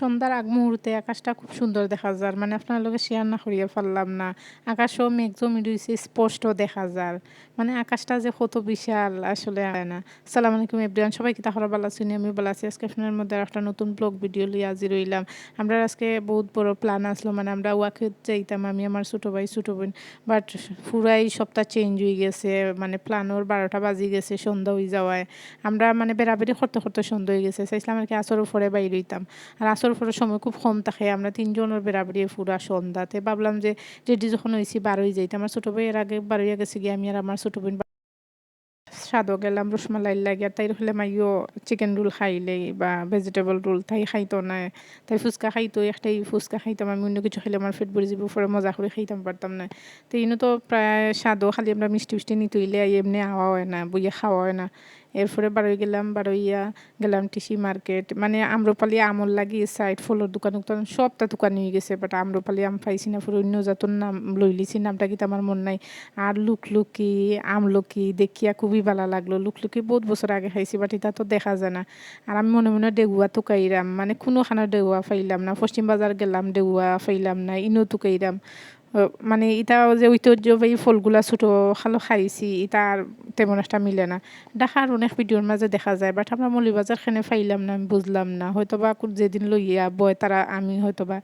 সন্ধ্যার আগ মুহূর্তে আকাশটা খুব সুন্দর দেখা যায় মানে আপনার লগে শেয়ার না করিয়ে পারলাম না। আকাশও মেঘ জমি রয়েছে স্পষ্ট দেখা যায় মানে আকাশটা যে কত বিশাল, আসলে না। সালাম আলাইকুম এভরিওয়ান সবাই কি তাহলে ভালো আছি আমি ভালো আছি। আজকে আপনার মধ্যে একটা নতুন ব্লগ ভিডিও লিয়ে আজি রইলাম আমরা আজকে বহুত বড় প্ল্যান আসলো মানে আমরা ওয়াকে যাইতাম, আমি, আমার ছোটো ভাই, ছোটো বোন। বাট পুরাই সপ্তাহ চেঞ্জ হয়ে গেছে মানে প্ল্যানোর বারোটা বাজি গেছে সন্ধ্যা হয়ে যাওয়ায়। আমরা মানে বেড়াবেড়ি করতে করতে সন্ধ্যা হয়ে গেছে। চাইছিলাম আর কি আসর উপরে বাইর হইতাম। আর আসর উপরে সময় খুব কম থাকে। আমরা তিনজনের বেড়াবেড়ি পুরা সন্ধ্যাতে। ভাবলাম যে রেডি যখন হয়েছি বারোই যাইতে। আমার ছোটো ভাইয়ের আগে বারোই গেছে গিয়ে আমি আর আমার ছোটো বোন স্বাদও গেলাম, রসমালাই লাগে তাই হলে মাইও চিকেন রোল খাইলেই বা ভেজিটেবল রোল তাই খাইতো না। তাই ফুচকা খাইতো একটাই ফুচকা খাইতাম। আমি অন্য কিছু খাইলে আমার ফেট ভরে যাব পরে মজা করে খাইতাম, পারতাম না। তো ইনো তো প্রায় স্বাদও খালি আমরা মিষ্টি মিষ্টি নিতে হইলে এমনি আওয়া হয় না, বইয়া খাওয়া হয় না। এরপরে বারোই গেলাম বারোইয়া গেলাম টিসি মার্কেট। মানে আম্রপালি, আমল লাগিয়ে সাইড ফলের দোকান দোকান সবটা দোকান নিয়ে গেছে বাট আম্রপালি আম পাইছি না পুরো অন্য জাতর নাম লইলিছি, নামটা কিন্তু আমার মন নাই। আর লুকলুকি, আমলকি দেখিয়া খুবই ভালো লাগল। লুকলুকি বহুত বছর আগে খাইছি বাট এটা তো দেখা যায় না। আর আমি মনে মনে ডেগুয়া তুকাইরাম মানে কোনোখানে ডেগুয়া ফাইলাম না। পশ্চিম বাজার গেলাম ডেগুয়া ফাইলাম না ইনো তুকাইরাম মানে এটা যে ঐতিহ্যবাহী ফলগুলা ছোটো খালো খাইছি, এটা আর তেমন একটা মিলে না। দেখার অনেক ভিডিওর মাঝে দেখা যায় বাট আমরা মলিবাজার খানে ফাইলাম না, আমি বুঝলাম না। হয়তো বা যেদিন লইয়া বয়, তারা আমি হয়তো বা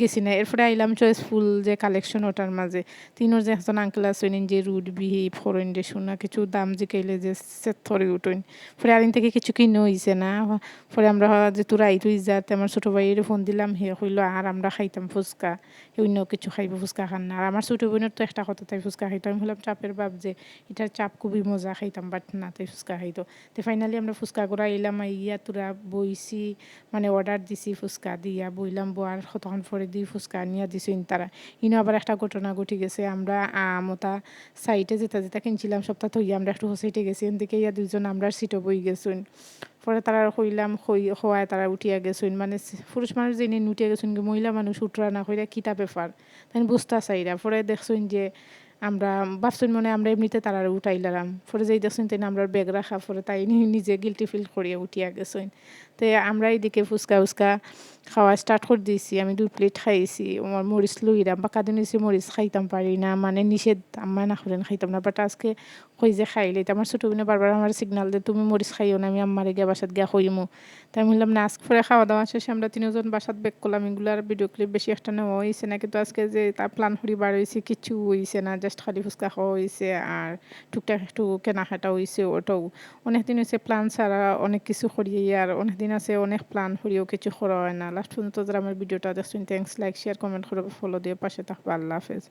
গেছি না। এরপরে আইলাম চয়েস ফুল যে কালেকশন ওটার মাঝে। তিনোর যে একজন আঙ্কেল আছেন যে রুট বিহি ফরেন যে শোনা কিছু দাম যে জিকাইলে যে থরে উঠইন পরে আরিন থেকে কিছু কিনে হইছে না। পরে আমরা যে তোরা আই তুই যাতে আমার ছোটো ভাইয়ের ফোন দিলাম, হে হইল আর আমরা খাইতাম ফুচকা অন্য কিছু খাইব, ফুচকা খান না। আর আমার ছোটো বোনের তো একটা কথা, তাই ফুচকা খাইতো। আমি হলাম চাপের বাপ যে, এটার চাপ খুবই মজা খাইতাম বাট না, তাই ফুচকা খাইতো। তো ফাইনালি আমরা ফুচকা করা এলাম ইয়া তোরা বইছি মানে অর্ডার দিছি ফুচকা দিয়া, বইলাম বোয়ার তখন পরে দিয়ে ফুচকা নিয়ে দিছি তারা ইনো আবার একটা ঘটনা ঘটে গেছে, আমরা আমতা সাইটে যেটা যেটা কিনছিলাম সপ্তাহ থইয়া, আমরা একটু হোসাইটে গেছি এদিকে ইয়া দুজন আমরা সিটও বই গেছুন পরে তারা হইলাম, হই, হওয়ায় তারা উঠিয়া গেছেন। মানে পুরুষ মানুষ যিনি উঠিয়া গেছুন মহিলা মানুষ উঠরা না হইয়া কিতা ব্যাপার? তাই বুঝতে চাইরা, পরে দেখছেন যে আমরা, ভাবছেন মনে আমরা এমনিতে তারা উঠাইলাম পরে যেই দেখছেন তাই আমরা ব্যাগ রাখা, পরে তাই নিজে গিলটি ফিল করিয়া উঠিয়া গেছেন। তো আমরা এইদিকে ফুচকা উচকা খাওয়া স্টার্ট করে দিয়েছি আমি দুই প্লেট খাইছি আমার মরিচ লইরাম বা কাদিন হয়েছে মরিচ খাইতাম পারি না মানে নিষেধ আমার না করেন খাইতাম না বাট আজকে কই যে খাইলে আমার ছোটো বোনে বারবার আমার সিগনাল দিয়ে তুমি মরিচ খাইও না, আমি আমার গিয়ে বাসাত গিয়া হইমু তাই আমি বললাম না, আজকে পরে খাওয়া দাওয়া শেষে, আমরা তিনজন বাসাত বেক করলাম এগুলার ভিডিও ক্লিপ বেশি একটা নেওয়া হয়েছে না, কিন্তু আজকে যে তার প্ল্যান হরি বার হয়েছে কিছু হয়েছে না জাস্ট খালি ফুচকা খাওয়া হয়েছে আর টুকটাক একটু কেনাকাটা হয়েছে ওটাও অনেকদিন হয়েছে প্ল্যান ছাড়া অনেক কিছু করিয়ে আর অনেকদিন আছে, অনেক প্ল্যান করিও কিছু করা হয় না। লাস্ট পর্যন্ত যারা আমার ভিডিওটা দেখছেন থ্যাংকস লাইক শেয়ার কমেন্ট করে ফলো দিয়ে পাশে থাকব, আল্লাহ হাফেজ।